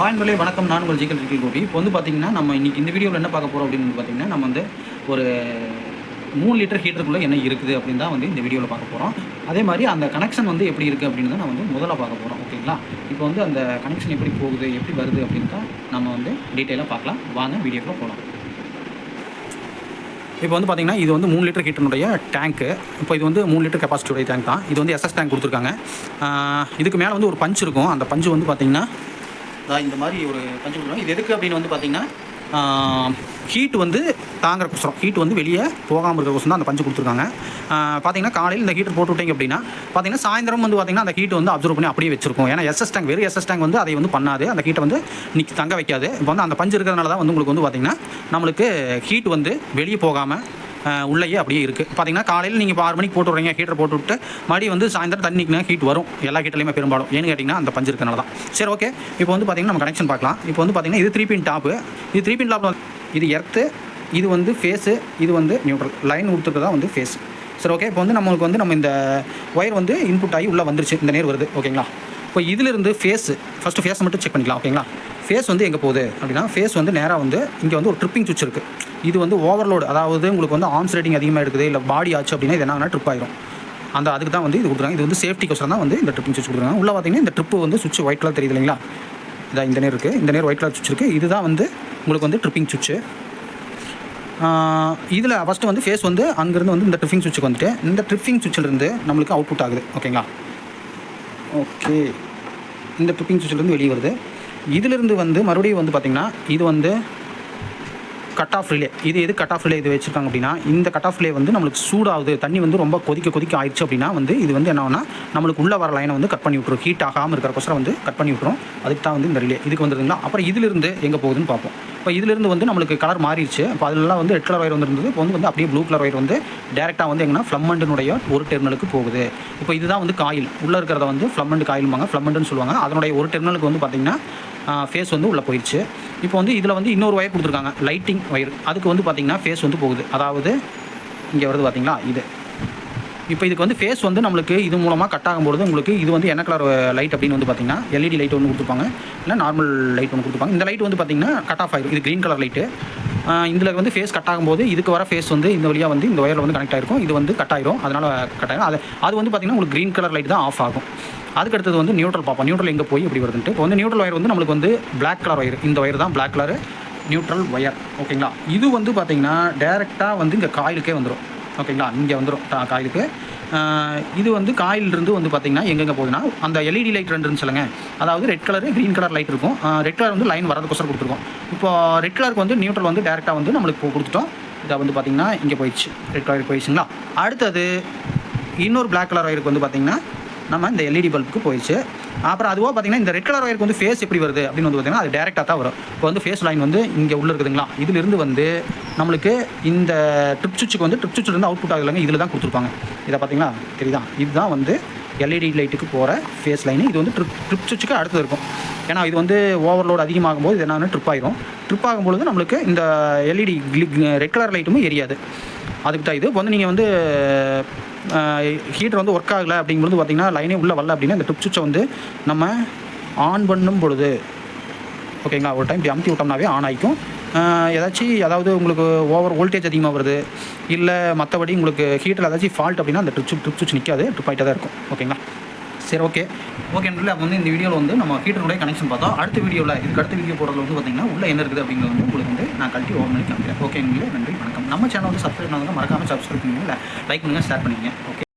ஹாய்மலே வணக்கம். நான் உங்கள் ஜிகல் இருக்கல் கோபி. இப்போ வந்து பார்த்தீங்கன்னா நம்ம இன்றைக்கி இந்த வீடியோவில் என்ன பார்க்க போகிறோம் அப்படின்னு பார்த்திங்கன்னா பார்த்தீங்கன்னா நம்ம வந்து ஒரு மூணு லிட்டர் ஹீட்டருக்குள்ளே என்ன இருக்குது அப்படின்னு தான் வந்து இந்த வீடியோவில் பார்க்க போகிறோம் அதே மாதிரி அந்த கனெக்ஷன் வந்து எப்படி இருக்குது அப்படின்னு தான் நம்ம வந்து முதல்ல பார்க்க போகிறோம் ஓகேங்களா இப்போ வந்து அந்த கனெக்ஷன் எப்படி போகுது எப்படி வருது அப்படின்னு தான் நம்ம வந்து டீட்டெயிலாக பார்க்கலாம். வாங்க வீடியோக்குள்ள போகலாம் இப்போ வந்து பார்த்தீங்கன்னா இது வந்து மூணு லிட்டர் ஹீட்டனுடைய டேங்க்கு இப்போ இது வந்து மூணு லிட்டர் கெப்பாசிட்டியுடைய டேங்க் தான். இது வந்து எஸ்எஸ் டேங்க் கொடுத்துருக்காங்க. இதுக்கு மேலே வந்து ஒரு பஞ்ச் இருக்கும். அந்த பஞ்சு வந்து பார்த்திங்கன்னா அதான் இந்த மாதிரி ஒரு பஞ்சு கொடுக்குறோம் இது எதுக்கு அப்படின்னு வந்து பார்த்தீங்கன்னா ஹீட் வந்து தாங்குற குசரம் ஹீட் வந்து வெளியே போகாமல் இருக்கிற கொசரம் தான் அந்த பஞ்சு கொடுத்துருக்காங்க. பார்த்தீங்கன்னா காலையில் இந்த ஹீட்டர் போட்டு விட்டீங்க அப்படின்னா பார்த்தீங்கன்னா சாயந்தரம் வந்து பார்த்தீங்கன்னா அந்த ஹீட் வந்து அப்சர்வ் பண்ணி அப்படியே வச்சிருக்கும். ஏன்னா எஸ்எஸ் டேங்க் வெறும் எஸ்எஸ் டேங்க் வந்து அதை வந்து பண்ணாது. அந்த ஹீட்டை வந்து நிற்க தங்க வைக்காது. இப்போ வந்து அந்த பஞ்சு இருக்கிறதுனால தான் வந்து உங்களுக்கு வந்து பார்த்தீங்கன்னா நம்மளுக்கு ஹீட் வந்து வெளியே போகாமல் உள்ளேயே அப்படியே இருக்குது பார்த்தீங்கன்னா காலையில் நீங்கள் இப்போ ஆறு மணிக்கு போட்டு விட்றீங்க ஹீட்டர் போட்டு விட்டு மறுபடியும் வந்து சாயந்தரம் தண்ணிக்குனா ஹீட் வரும். எல்லா ஹீட்டர்லையுமே பெரும்பாலும். ஏன்னு கேட்டிங்கன்னா அந்த பஞ்சு இருக்கனால தான் சரி ஓகே இப்போ வந்து பார்த்தீங்கன்னா நம்ம கனெக்ஷன் பார்க்கலாம். இப்போ வந்து பார்த்தீங்கன்னா இது த்ரீ பின் டாப்பு இது த்ரீ பின் டாப் இது எர்த்து இது வந்து ஃபேஸு இது வந்து நியூட்ரல் லைன் கொடுத்துட்டு தான் வந்து ஃபேஸ் சரி ஓகே இப்போ வந்து நம்மளுக்கு வந்து நம்ம இந்த ஒயர் வந்து இன்புட் ஆகி உள்ளே வந்துருச்சு. இந்த நேர் வருது. ஓகேங்களா இப்போ இதிலிருந்து ஃபேஸு ஃபஸ்ட்டு ஃபேஸை மட்டும் செக் பண்ணிக்கலாம். ஓகேங்களா ஃபேஸ் வந்து எங்கே போகுது அப்படின்னா ஃபேஸ் வந்து நேராக வந்து இங்கே வந்து ஒரு ட்ரிப்பிங் சுவிட்ச் இருக்குது இது வந்து ஓவர்லோடு அதாவது உங்களுக்கு வந்து ஆர்ம்ஸ் ரேட்டிங் அதிகமாக இருக்குது இல்லை பாடி ஆச்சு அப்படின்னா இது என்ன ட்ரிப் ஆயிரும். அந்த அதுக்கு தான் வந்து இது கொடுக்குறாங்க. இது வந்து சேஃப்டிக்கோசரம் தான் வந்து இந்த ட்ரிப்பிங் சுவிட்ச் கொடுக்குறாங்க. உள்ள பார்த்தீங்கன்னா இந்த ட்ரிப்பு வந்து சுவிட்ச் ஒயிட் கலர் தெரியுது இல்லைங்களா? இதான் இந்த நேர் இருக்குது இந்த நேர் ஒயிட் கலர் சுவிட்ச் இருக்குது இதுதான் வந்து உங்களுக்கு வந்து ட்ரிப்பிங் சுவிட்சு இதில் ஃபஸ்ட்டு வந்து ஃபேஸ் வந்து அங்கேருந்து வந்து இந்த ட்ரிப்பிங் சுவிட்சுக்கு வந்துட்டு இந்த ட்ரிப்பிங் சுவிட்சிலிருந்து நம்மளுக்கு அவுட்புட் ஆகுது. ஓகேங்களா ஓகே இந்த ட்ரிப்பிங் சுவிட்சிலேருந்து வெளியே வருது. இதிலிருந்து வந்து மறுபடியும் வந்து பார்த்திங்கன்னா இது வந்து கட் ஆஃப் ரிலே இது எது கட் ஆஃப் ரிலே இது வச்சுருக்காங்க அப்படின்னா இந்த கட் ஆஃப் ரிலே வந்து நம்மளுக்கு சூடாகுது. தண்ணி வந்து ரொம்ப கொதிக்க கொதிக்க ஆயிடுச்சு அப்படின்னா வந்து இது வந்து என்னன்னா நம்மளுக்கு உள்ள வர லைனை வந்து கட் பண்ணி விட்ரும் ஹீட் ஆகாமல் இருக்கிற வந்து கட் பண்ணி விட்ரும் அதுக்கு தான் வந்து இந்த ரிலே இதுக்கு வந்துருங்களா அப்புறம் இதிலிருந்து எங்கே போகுதுன்னு பார்ப்போம். இப்போ இதிலிருந்து வந்து நம்மளுக்கு கலர் மாறிடுச்சு. இப்போ அதிலலாம் வந்து ரெட் கலர் ஒயர் வந்துருந்தது. இப்போ வந்து வந்து அப்படியே ப்ளூ கலர் ஒயர் வந்து டேரெக்டாக வந்து எங்கன்னா ஃப்ளம்மண்டுனுடைய ஒரு டெர்மினலுக்கு போகுது. இப்போ இதுதான் வந்து காயில் உள்ளே இருக்கிறத வந்து ஃப்ளம்மண்ட் காயிலும்பாங்க ஃப்ளம்மண்டுன்னு சொல்லுவாங்க. அதனுடைய ஒரு டெர்மினலுக்கு வந்து பார்த்திங்கன்னா ஃபேஸ் வந்து உள்ளே போயிடுச்சு இப்போ வந்து இதில் வந்து இன்னொரு ஒயர் கொடுத்துருக்காங்க. லைட்டிங் ஒயர் அதுக்கு வந்து பார்த்திங்கன்னா ஃபேஸ் வந்து போகுது. அதாவது இங்கே வருது பார்த்தீங்களா இது. இப்போ இதுக்கு வந்து ஃபேஸ் வந்து நம்மளுக்கு இது மூலமாக கட் ஆகும்போது உங்களுக்கு இது வந்து என்ன கலர் லைட் அப்படின்னு வந்து பார்த்திங்கன்னா எல்இடி லைட் ஒன்று கொடுத்துருப்பாங்க. இல்லை நார்மல் லைட் ஒன்று கொடுத்துருப்பாங்க. இந்த லைட் வந்து பார்த்தீங்கன்னா கட் ஆஃப் ஆயிரும். இது க்ரீன் கலர் லைட்டு இதில் வந்து ஃபேஸ் கட் ஆகும்போது இதுக்கு வர ஃபேஸ் வந்து இந்த வழியாக வந்து இந்த ஒயரில் வந்து கனெக்ட் ஆகிருக்கும் இது வந்து கட் ஆயிரும். அதனால் கட் ஆயிரும். அது அது வந்து பார்த்தீங்கன்னா உங்களுக்கு க்ரீன் கலர் லைட் தான் ஆஃப் ஆகும். அதுக்கு அடுத்தது வந்து நியூட்ரல் பார்ப்போம் நியூட்ரல் எங்கே போய் இப்படி வருதுன்ட்டு. இப்போ வந்து நியூட்ரல் ஒயர் வந்து நம்மளுக்கு வந்து பிளாக் கலர் ஒயர் இந்த ஒயர் தான் பிளாக் கலர் நியூட்ரல் ஒயர் ஓகேங்களா இது வந்து பார்த்தீங்கன்னா டேரெக்டாக வந்து இங்கே காயிலுக்கே வந்துடும் ஓகேங்களா இங்கே வந்துடும் காயிலுக்கு. இது வந்து காயிலிருந்து வந்து பார்த்தீங்கன்னா எங்கெங்கே போகுதுன்னா அந்த எல்இடி லைட் ரெண்டு சொல்லுங்க. அதாவது red colour green colour light இருக்கும். ரெட் கலர் வந்து லைன் வரதுக்கொசரம் கொடுத்துருக்கோம். இப்போ ரெட் கலருக்கு வந்து நியூட்ரல் வந்து டேரெக்டாக வந்து நம்மளுக்கு கொடுத்துட்டோம். இதை வந்து பார்த்தீங்கன்னா இங்கே போயிடுச்சு. ரெட் கலர் போயிடுச்சுங்களா? அடுத்தது இன்னொரு பிளாக் கலர் ஒயருக்கு வந்து பார்த்தீங்கன்னா நம்ம இந்த எல்இடி பல்புக்கு போயிடுச்சு. அப்புறம் அதுவாக பார்த்தீங்கன்னா இந்த ரெட் கலர் ஒயருக்கு வந்து ஃபேஸ் எப்படி வருது அப்படின்னு வந்து பார்த்தீங்கன்னா அது டேரெக்டாக தான் வரும். இப்போ வந்து ஃபேஸ் லைன் வந்து இங்கே உள்ளே இருக்குதுங்களா? இதிலிருந்து வந்து நம்மளுக்கு இந்த ட்ரிப் சுவிட்சுக்கு வந்து ட்ரிப் சுவிட்சிலேருந்து அவுட் புட் ஆகலைங்க இதில் தான் கொடுத்துருப்பாங்க. இதை பார்த்தீங்களா தெரியுதா? இதுதான் வந்து எல்இடி லைட்டுக்கு போகிற ஃபேஸ் லைனு இது வந்து ட்ரிப் ட்ரிப் சுவிட்சுக்கு அடுத்தது இருக்கும். ஏன்னா இது வந்து ஓவர்லோட் அதிகமாகும் போது இது என்னென்னு ட்ரிப் ஆகிரும் ட்ரிப் ஆகும்பொழுது நம்மளுக்கு இந்த எல்இடி ரெட் கலர் லைட்டுமே எரியாது. அதுக்கு தான் இது இப்போ வந்து நீங்கள் வந்து ஹீட்டர் வந்து ஒர்க் ஆகலை அப்படிங்கும்போது பார்த்தீங்கன்னா லைனே உள்ளே வரல அப்படின்னா இந்த ட்ரிப் சுவிட்சை வந்து நம்ம ஆன் பண்ணும் பொழுது ஓகேங்களா ஒரு டைம் இப்படி அமுத்தி விட்டோம்னாவே ஆன் ஆகிக்கும் ஏதாச்சும் அதாவது உங்களுக்கு ஓவர் வோல்டேஜ் அதிகமாக வருது இல்லை மற்றபடி உங்களுக்கு ஹீட்டர் ஏதாச்சும் ஃபால்ட் அப்படின்னா அந்த ட்ரிப் ட்ரிப் சுவிட்ச் நிற்காது ட்ரிப் ஆகிட்டே தான் இருக்கும். ஓகேங்களா சரி ஓகே ஓகே நண்பர்களே அப்போ வந்து இந்த வீடியோவில் வந்து நம்ம ஹீட்டருடைய கனெக்ஷன் பார்த்தோம். அடுத்த வீடியோவில் இதுக்கு அடுத்த வீடியோ போடுறது வந்து பார்த்தீங்கன்னா உள்ள என்ன இருக்குது அப்படிங்கிறது வந்து உங்களுக்கு வந்து நான் கழட்டி ஓவர் பண்ணி காமிக்கிறேன். ஓகே நண்பர்களே நன்றி வணக்கம். நம்ம சேனல் வந்து சப்ஸ்கிரைப் பண்ணாங்க மறக்காமல் சப்ஸ்கிரைப் பண்ணுங்கள் லைக் பண்ணுங்கள் ஷேர் பண்ணிக்கங்க. ஓகே